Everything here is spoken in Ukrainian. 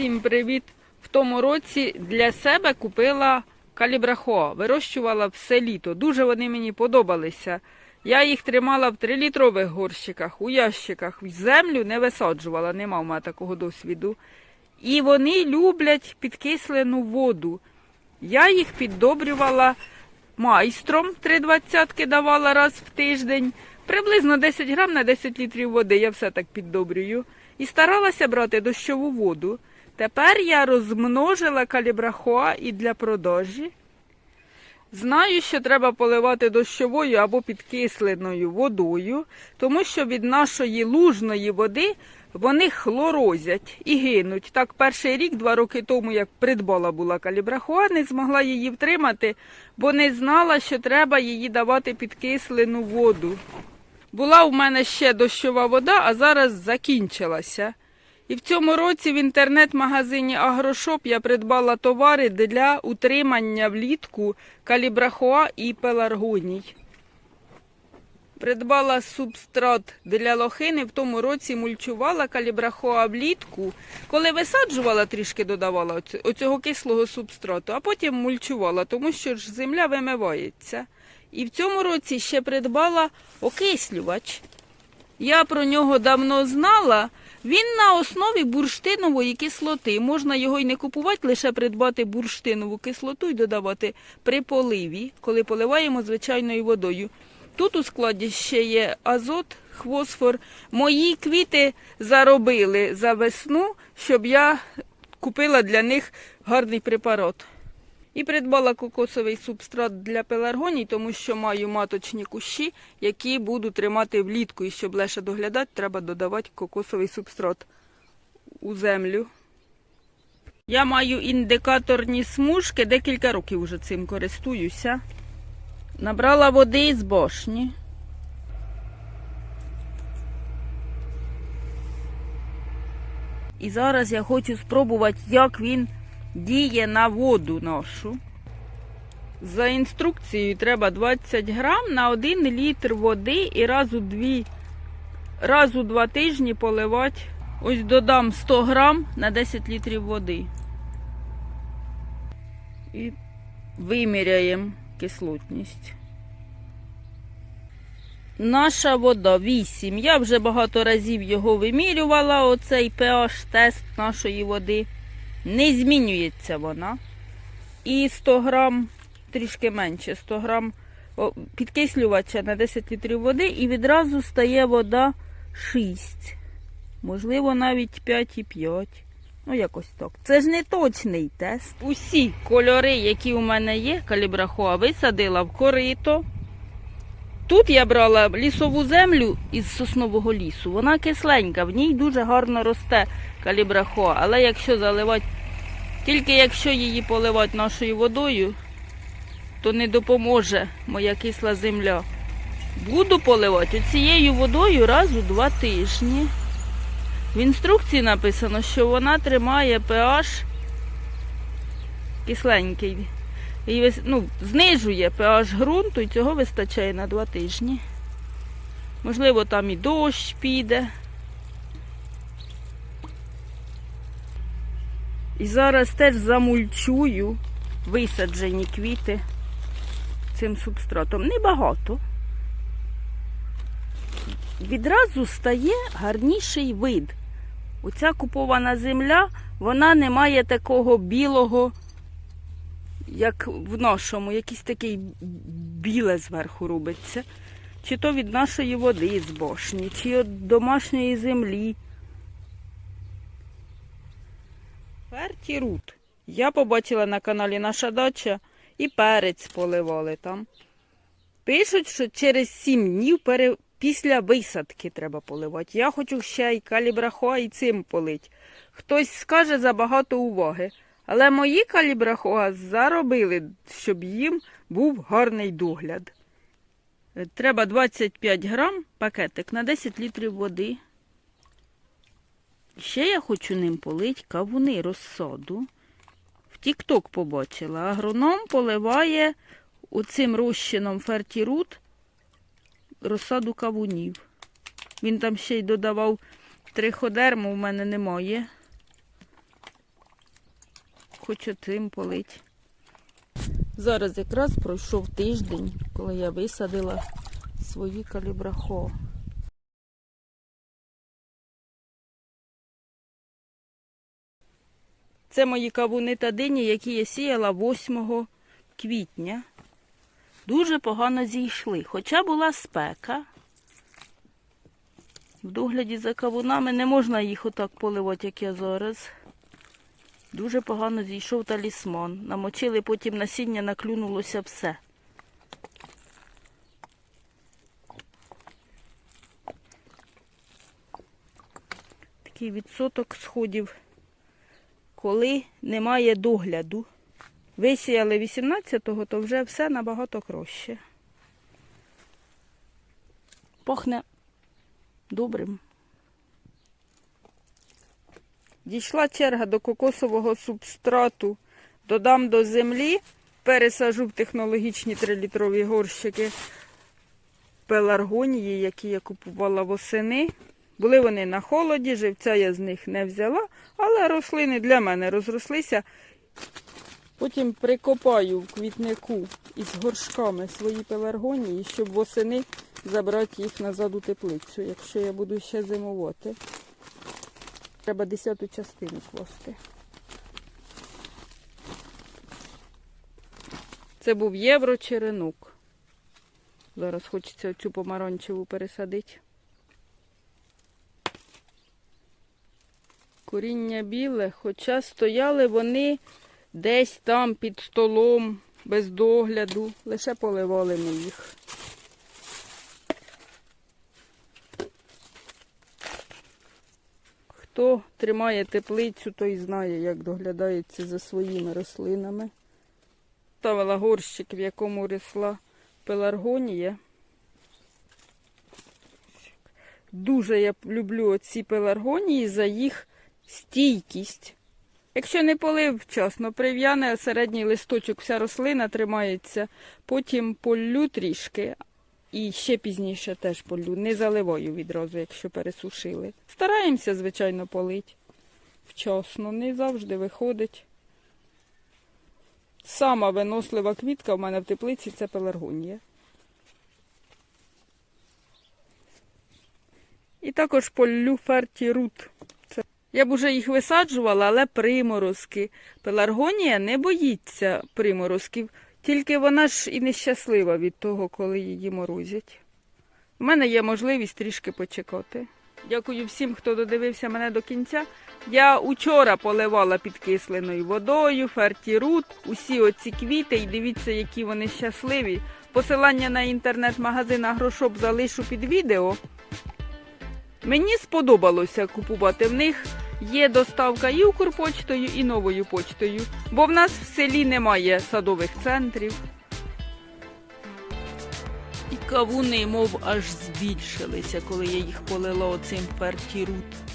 Всім привіт! В тому році для себе купила калібрахоа. Вирощувала все літо. Дуже вони мені подобалися. Я їх тримала в трилітрових горщиках, у ящиках. В землю не висаджувала, нема в мене такого досвіду. І вони люблять підкислену воду. Я їх піддобрювала майстром, три двадцятки давала раз в тиждень. Приблизно 10 грам на 10 літрів води, я все так піддобрюю. І старалася брати дощову воду. Тепер я розмножила калібрахоа і для продажі. Знаю, що треба поливати дощовою або підкисленою водою, тому що від нашої лужної води вони хлорозять і гинуть. Так, перший рік, два роки тому, як придбала була калібрахоа, не змогла її втримати, бо не знала, що треба її давати підкислену воду. Була у мене ще дощова вода, а зараз закінчилася. І в цьому році в інтернет-магазині Агрошоп я придбала товари для утримання влітку калібрахоа і пеларгоній. Придбала субстрат для лохини, в тому році мульчувала калібрахоа влітку. Коли висаджувала, трішки додавала оцього кислого субстрату, а потім мульчувала, тому що ж земля вимивається. І в цьому році ще придбала окислювач. Я про нього давно знала. Він на основі бурштинової кислоти. Можна його й не купувати, лише придбати бурштинову кислоту і додавати при поливі, коли поливаємо звичайною водою. Тут у складі ще є азот, хвосфор. Мої квіти заробили за весну, щоб я купила для них гарний препарат. І придбала кокосовий субстрат для пеларгоній, тому що маю маточні кущі, які буду тримати влітку. І щоб легше доглядати, треба додавати кокосовий субстрат у землю. Я маю індикаторні смужки, декілька років вже цим користуюся. Набрала води з бошні. І зараз я хочу спробувати, як він діє на воду нашу. За інструкцією треба 20 грам на 1 літр води і раз у дві, раз у два тижні поливати. Ось додам 100 грам на 10 літрів води. І виміряємо кислотність. Наша вода 8. Я вже багато разів його вимірювала, оцей pH тест нашої води. Не змінюється вона. І 100 грам, трішки менше, 100 грам підкислювача на 10 літрів води і відразу стає вода 6. Можливо, навіть 5,5. Ну, якось так. Це ж не точний тест. Усі кольори, які у мене є, калібрахоа, висадила в корито. Тут я брала лісову землю із соснового лісу. Вона кисленька, в ній дуже гарно росте калібрахоа. Але якщо заливати, тільки якщо її поливати нашою водою, то не допоможе моя кисла земля. Буду поливати цією водою раз у два тижні. В інструкції написано, що вона тримає pH кисленький. І ну, знижує pH ґрунту, і цього вистачає на два тижні. Можливо, там і дощ піде. І зараз теж замульчую висаджені квіти цим субстратом. Небагато. Відразу стає гарніший вид. Оця купована земля, вона не має такого білого як в нашому, якийсь такий біле зверху робиться. Чи то від нашої води з бошні, чи від домашньої землі. Фертірут. Я побачила на каналі Наша дача і перець поливали там. Пишуть, що через 7 днів пере... після висадки треба поливати. Я хочу ще й калібрахоа і цим полить. Хтось скаже забагато уваги. Але мої калібрахоа заробили, щоб їм був гарний догляд. Е, Треба 25 грам пакетик на 10 літрів води. Ще я хочу ним полить кавуни розсаду. В Тік-Ток побачила. Агроном поливає оцим розчином фертірут розсаду кавунів. Він там ще й додавав триходерму, в мене немає. Хочу цим полить. Зараз якраз пройшов тиждень, коли я висадила свої калібрахо. Це мої кавуни та дині, які я сіяла 8 квітня. Дуже погано зійшли. Хоча була спека. В догляді за кавунами не можна їх отак поливати, як я зараз. Дуже погано зійшов талісман. Намочили потім насіння, наклюнулося все. Такий відсоток сходів, коли немає догляду. Висіяли 18-го, то вже все набагато краще. Пахне добрим. Дійшла черга до кокосового субстрату. Додам до землі, пересажу в технологічні 3-літрові горщики пеларгонії, які я купувала восени. Були вони на холоді, живця я з них не взяла, але рослини для мене розрослися. Потім прикопаю в квітнику із горшками свої пеларгонії, щоб восени забрати їх назад у теплицю, якщо я буду ще зимувати. Треба десяту частину класти. Це був євро-черенок. Зараз хочеться цю помаранчеву пересадити. Коріння біле, хоча стояли вони десь там під столом, без догляду, лише поливали ми їх. Хто тримає теплицю, той знає, як доглядається за своїми рослинами. Ставила горщик, в якому росла пеларгонія. Дуже я люблю оці пеларгонії за їх стійкість. Якщо не полив вчасно, прив'яне середній листочок, вся рослина тримається, потім полю трішки, і ще пізніше теж полю. Не заливаю відразу, якщо пересушили. Стараємося, звичайно, полить вчасно, не завжди виходить. Сама винослива квітка в мене в теплиці це пеларгонія. І також полю фертірут. Це... Я б уже їх висаджувала, але приморозки. Пеларгонія не боїться приморозків, тільки вона ж і нещаслива від того, коли її морозять. У мене є можливість трішки почекати. Дякую всім, хто додивився мене до кінця. Я учора поливала підкисленою водою, фертірут, усі оці квіти, і дивіться, які вони щасливі. Посилання на інтернет-магазин Агрошоп залишу під відео. Мені сподобалося купувати в них. Є доставка і Укрпочтою, і новою почтою, бо в нас в селі немає садових центрів. І кавуни, мов аж збільшилися, коли я їх полила оцим фертірут.